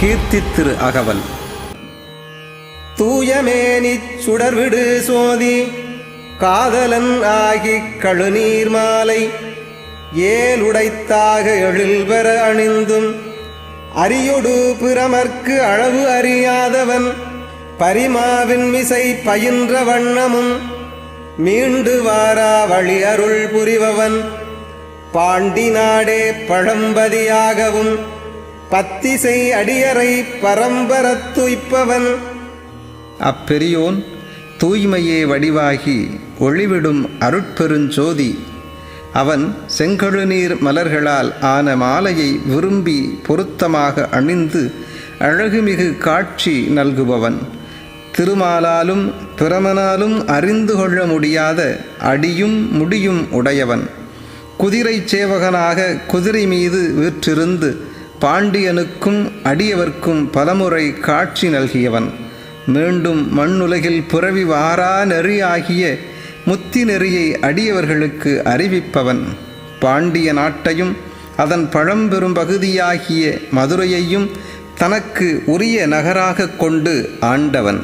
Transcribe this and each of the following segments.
திரு அகவல். தூயமேனிச் சுடர்விடு சோதி காதலன் ஆகிக் கழுநீர் மாலை. ஏலுடைத்தாக எழில்வர அணிந்தும் அரியொடு பிரமர்க்கு அளவு அறியாதவன். பரிமாவின் மிசை பயின்ற வண்ணமும் மீண்டு வாரா வழி அருள் புரிபவன். பாண்டி நாடே பழம்பதியாகவும் பத்திசை அடியறை பரம்பரத்துய்ப்பவன் அப்பெரியோன் தூய்மையே வடிவாகி ஒளிவிடும் அருட்பெருஞ்சோதி. அவன் செங்கழுநீர் மலர்களால் ஆன மாலையை விரும்பி பொருத்தமாக அணிந்து அழகுமிகு காட்சி நல்குபவன். திருமாலாலும் பிரமனாலும் அறிந்து கொள்ள முடியாத அடியும் முடியும் உடையவன். குதிரை சேவகனாக குதிரை மீது வீற்றிருந்து பாண்டியனுக்கும் அடியவர்க்கும் பலமுறை காட்சி நல்கியவன். மீண்டும் மண்ணுலகில் புறவி வாரா நெறி ஆகிய முத்தி நெறியை அடியவர்களுக்கு அறிவிப்பவன். பாண்டிய நாட்டையும் அதன் பழம்பெரும் பகுதியாகிய மதுரையையும் தனக்கு உரிய நகராக கொண்டு ஆண்டவன்.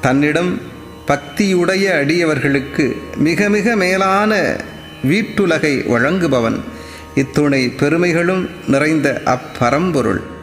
தன்னிடம் பக்தியுடைய அடியவர்களுக்கு மிக மிக மேலான வீட்டுலகை வழங்குபவன். இத்துணை பெருமைகளும் நிறைந்த அப்பரம்பொருள்.